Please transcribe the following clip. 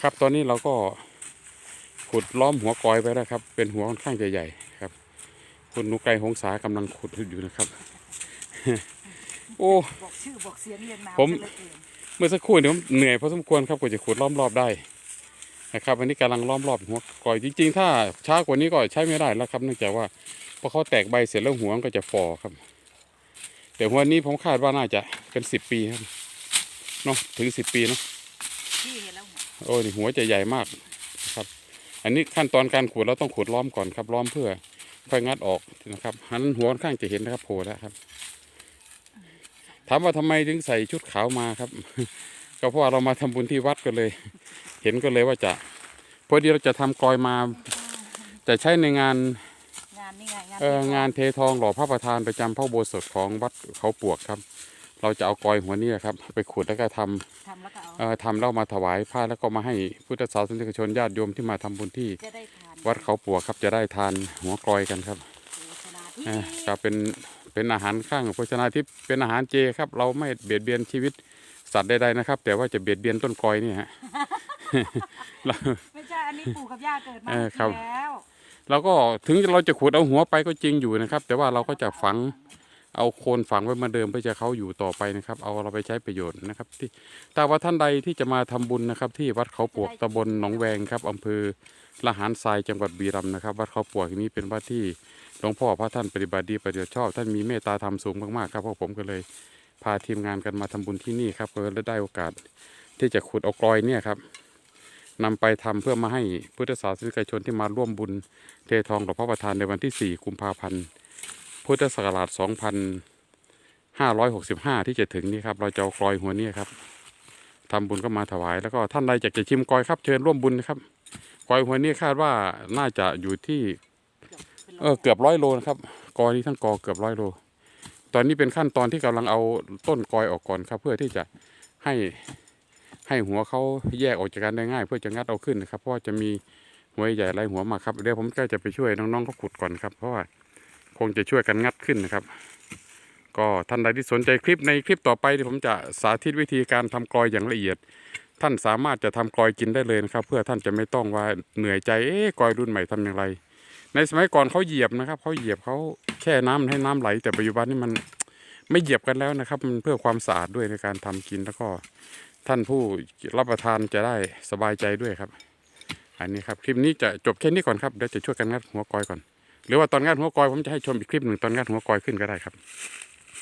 ครับตอนนี้เราก็ขุดล้อมหัวกอยไปแล้วครับ เป็นหัวค่อนข้างจะใหญ่ครับ คุณนุกไกรหงษากำลังขุดอยู่นะครับ โอ้บอกชื่อบอกเสียงเรียงนามผมซะเหลือเกินเมื่อสักครู่เนี่ยผมเหนื่อยพอสมควรครับกว่าจะขุดล้อมรอบได้นะครับอันนี้กำลังล้อมรอบหัวกอยจริง ๆ ถ้าช้ากว่านี้ก็ใช้ไม่ได้แล้วครับเนื่องจากว่าพอเขาแตกใบเสร็จแล้วหัวมันก็จะฟอครับ แต่หัวนี้ผมคาดว่าน่าจะเป็นสิบปีครับเนาะถึงสิบปีเนาะพี่เห็นแล้วหัว โอ้นี่หัวจะใหญ่มากนะครับ อันนี้ขั้นตอนการขูดเราต้องขูดล้อมก่อนครับล้อมเพื่อค่อยงัดออกนะครับหันหัวค่อนข้างจะเห็นนะครับโผล่แล้วครับ ถามว่าทำไมถึงใส่ชุดขาวมาครับ ก็เพราะว่าเรามาทำบุญที่วัดกันเลย เห็นก็เลยว่าจะพอดีเราจะทำกลอยมาจะใช้ในงานงานนี่ไงงานเอองานเททองหล่อพระประธานประจำพระอุโบสถของวัดเขาปวกครับ เราจะเอากลอยหัวนี้ครับ ไปขุดแล้วก็ทำทำแล้วก็เอาเอ่อทำแล้วมาถวายผ้าแล้วก็มาให้พุทธศาสนิกชนญาติโยมที่มาทำบุญที่จะได้ทานวัดเขาปวกครับจะได้ทานหัวกลอยกันครับโภชนาที่เอ่อก็เป็นเป็นอาหารข้างโภชนาทิพย์เป็นอาหารเจครับ เราไม่เบียดเบียนชีวิตสัตว์ใดๆนะครับ แต่ว่าจะเบียดเบียนต้นกลอยนี่ฮะ เรา ไม่ใช่อันนี้ปู่กับย่าเกิดมาเออครับ แล้วเราก็ถึงเราจะขุดเอาหัวไปก็จริงอยู่นะครับ แต่ว่าเราก็จะฝัง เอาโคนฝังไว้เหมาเดิมเพื่อจะเขาอยู่ต่อไปนะครับ เอาเราไปใช้ประโยชน์นะครับ ที่ถ้าว่าท่านใดที่จะมาทำบุญนะครับ ที่วัดเขาปวกตำบลหนองแวงครับอำเภอละหารทรายจังหวัดบีรัมนะครับ วัดเขาปวกนี้เป็นวัดที่หลวงพ่อพระท่านปฏิบัติดีปฏิบัติชอบ ท่านมีเมตตาธรรมสูงมากๆครับพวกผมก็เลยพาทีมงานกันมาทำบุญที่นี่ครับก็เลยได้โอกาส ที่จะขุดเอากลอยเนี่ยครับนำไปทำเพื่อมาให้พุทธศาสนิกชนที่มาร่วมบุญเททองหลวงพ่อประธานในวันที่ 4 กุมภาพันธ์ พุทธศักราช 2565 ที่จะถึงนี้ครับ เราจะเอากลอยหัวนี้ครับทำบุญก็มาถวาย แล้วก็ท่านใดอยากจะชิมกลอยครับ เชิญร่วมบุญนะครับกลอยหัวนี้คาดว่าน่าจะอยู่ที่ เออเกือบร้อยโลนะครับกอยนี้ทั้งกอเกือบร้อยโล ตอนนี้เป็นขั้นตอนที่กำลังเอาต้นกอยออกก่อนครับ เพื่อที่จะให้ให้หัวเขาแยกออกจากกันได้ง่าย เพื่อจะงัดเอาขึ้นนะครับ เพราะว่าจะมีหัวใหญ่หลายหัวมากครับเดี๋ยวผมก็จะไปช่วยน้องๆเขาขุดก่อนครับเพราะว่า คงจะช่วยกันงัดขึ้นนะครับ ก็ท่านใดที่สนใจคลิปในคลิปต่อไปที่ผมจะสาธิตวิธีการทำกลอยอย่างละเอียด ท่านสามารถจะทำกลอยกินได้เลยนะครับ เพื่อท่านจะไม่ต้องว่าเหนื่อยใจเอ๊กลอยรุ่นใหม่ทำอย่างไร ในสมัยก่อนเขาเหยียบนะครับเขาเหยียบเขาแช่น้ำให้น้ำไหล แต่ปัจจุบันนี้มันไม่เหยียบกันแล้วนะครับ มันเพื่อความสะอาดด้วยในการทำกินแล้วก็ท่านผู้รับประทานจะได้สบายใจด้วยครับ อันนี้ครับ คลิปนี้จะจบแค่นี้ก่อนครับเดี๋ยวจะช่วยกันงัดหัวกอยก่อน หรือว่าตอนงาดหัวกอยผมจะให้ชมอีกคลิปหนึ่งตอนงาดหัวกอยขึ้นก็ได้ครับ